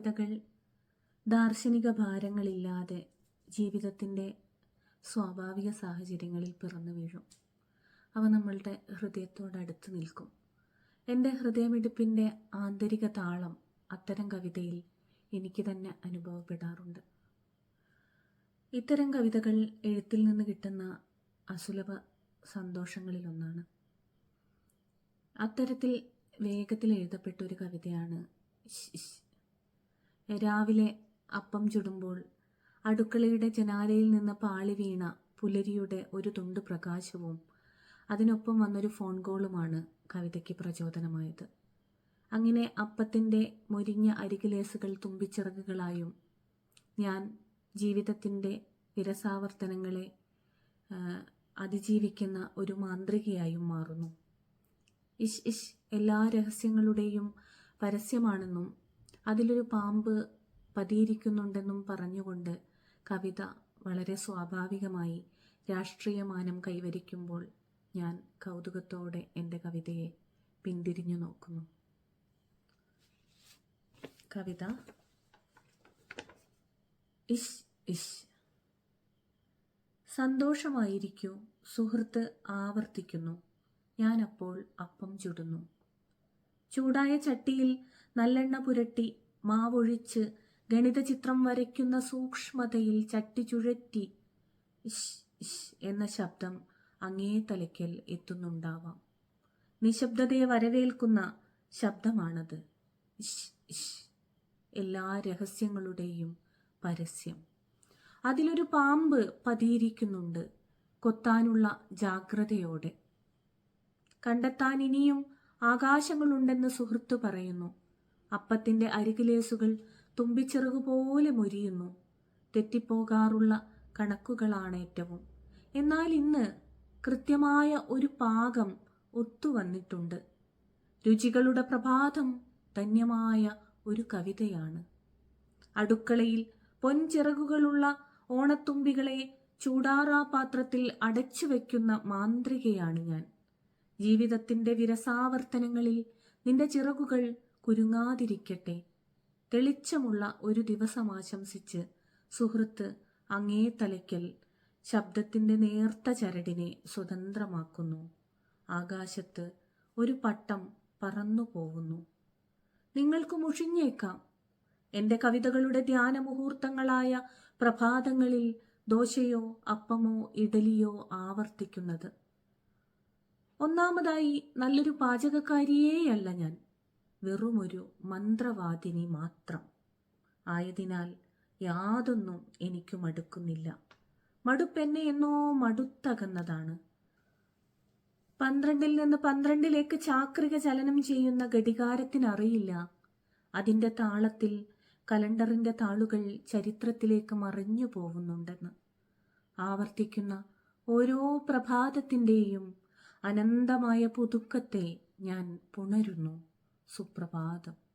കവിതകൾ ദാർശനിക ഭാരങ്ങളില്ലാതെ ജീവിതത്തിന്റെ സ്വാഭാവിക സാഹചര്യങ്ങളിൽ പിറന്നു വീഴും. അവ നമ്മളുടെ ഹൃദയത്തോടടുത്ത് നിൽക്കും. എന്റെ ഹൃദയമിടിപ്പിന്റെ ആന്തരിക താളം അത്തരം കവിതയിൽ എനിക്ക് തന്നെ അനുഭവപ്പെടാറുണ്ട്. ഇത്തരം കവിതകൾ എഴുത്തിൽ നിന്ന് കിട്ടുന്ന അസുലഭ സന്തോഷങ്ങളിലൊന്നാണ്. അത്തരത്തിൽ വേഗത്തിൽ എഴുതപ്പെട്ട ഒരു കവിതയാണ്. രാവിലെ അപ്പം ചുടുമ്പോൾ അടുക്കളയുടെ ജനാലയിൽ നിന്ന് പാളി വീണ പുലരിയുടെ ഒരു തുണ്ട് പ്രകാശവും അതിനൊപ്പം വന്നൊരു ഫോൺ കോളുമാണ് കവിതയ്ക്ക് പ്രചോദനമായത്. അങ്ങനെ അപ്പത്തിന്റെ മുരിഞ്ഞ അരികിലേസുകൾ തുമ്പിച്ചിറകുകളായും ഞാൻ ജീവിതത്തിന്റെ വിരസാവർത്തനങ്ങളെ അതിജീവിക്കുന്ന ഒരു മാന്ത്രികയായും മാറുന്നു. ഇഷ് ഇഷ് എല്ലാ രഹസ്യങ്ങളുടെയും പരസ്യമാണെന്നും അതിലൊരു പാമ്പ് പതിയിരിക്കുന്നുണ്ടെന്നും പറഞ്ഞുകൊണ്ട് കവിത വളരെ സ്വാഭാവികമായി രാഷ്ട്രീയമാനം കൈവരിക്കുമ്പോൾ ഞാൻ കൗതുകത്തോടെ എന്റെ കവിതയെ പിന്തിരിഞ്ഞു നോക്കുന്നു. കവിത ഇഷ് ഇഷ് സന്തോഷമായിരിക്കൂ സുഹൃത്ത് ആവർത്തിക്കുന്നു. ഞാനപ്പോൾ അപ്പം ചുടുന്നു. ചൂടായ ചട്ടിയിൽ നല്ലെണ്ണ പുരട്ടി മാവൊഴിച്ച് ഗണിതചിത്രം വരയ്ക്കുന്ന സൂക്ഷ്മതയിൽ ചട്ടി ചുഴറ്റി ഇഷ് ഇഷ് എന്ന ശബ്ദം അങ്ങേ തലയ്ക്കൽ എത്തുന്നുണ്ടാവാം. നിശബ്ദതയെ വരവേൽക്കുന്ന ശബ്ദമാണത്. ഇഷ് ഇഷ് എല്ലാ രഹസ്യങ്ങളുടെയും പരസ്യം. അതിലൊരു പാമ്പ് പതിയിരിക്കുന്നുണ്ട് കൊത്താനുള്ള ജാഗ്രതയോടെ. കണ്ടെത്താൻ ഇനിയും ആകാശങ്ങളുണ്ടെന്ന് സുഹൃത്തു പറയുന്നു. അപ്പത്തിന്റെ അരികിലേസുകൾ തുമ്പിച്ചെറുകുപോലെ മുരിയുന്നു. തെറ്റിപ്പോകാറുള്ള കണക്കുകളാണ് ഏറ്റവും. എന്നാൽ ഇന്ന് കൃത്യമായ ഒരു പാകം ഒത്തുവന്നിട്ടുണ്ട്. രുചികളുടെ പ്രഭാതം ധന്യമായ ഒരു കവിതയാണ്. അടുക്കളയിൽ പൊൻചിറകുകളുള്ള ഓണത്തുമ്പികളെ ചൂടാറാ പാത്രത്തിൽ അടച്ചു വയ്ക്കുന്ന മാന്ത്രികയാണ് ഞാൻ. ജീവിതത്തിന്റെ വിരസാവർത്തനങ്ങളിൽ നിന്റെ ചിറകുകൾ കുരുങ്ങാതിരിക്കട്ടെ. തെളിച്ചമുള്ള ഒരു ദിവസം ആശംസിച്ച് സുഹൃത്ത് അങ്ങേ തലയ്ക്കൽ ശബ്ദത്തിന്റെ നേർത്ത ചരടിനെ സ്വതന്ത്രമാക്കുന്നു. ആകാശത്ത് ഒരു പട്ടം പറന്നു പോകുന്നു നിങ്ങൾക്ക് മുഷിഞ്ഞേക്കാം. എന്റെ കവിതകളുടെ ധ്യാന മുഹൂർത്തങ്ങളായ പ്രഭാതങ്ങളിൽ ദോശയോ അപ്പമോ ഇഡലിയോ ആവർത്തിക്കുന്നത്. ഒന്നാമതായി നല്ലൊരു പാചകക്കാരിയേയല്ല ഞാൻ. വെറുമൊരു മന്ത്രവാദിനി മാത്രം. ആയതിനാൽ യാതൊന്നും എനിക്ക് മടുക്കുന്നില്ല. മടുപ്പെന്നെ എന്നോ മടുത്തകന്നതാണ്. പന്ത്രണ്ടിൽ നിന്ന് പന്ത്രണ്ടിലേക്ക് ചാക്രിക ചലനം ചെയ്യുന്ന ഘടികാരത്തിനറിയില്ല. അതിന്റെ താളത്തിൽ കലണ്ടറിന്റെ താളുകൾ ചരിത്രത്തിലേക്ക് മറിഞ്ഞു പോകുന്നുണ്ടെന്ന് ആവർത്തിക്കുന്ന ഓരോ പ്രഭാതത്തിന്റെയും അനന്തമായ പുതുക്കത്തെ ഞാൻ പുണരുന്നു. സുപ്രഭാതം.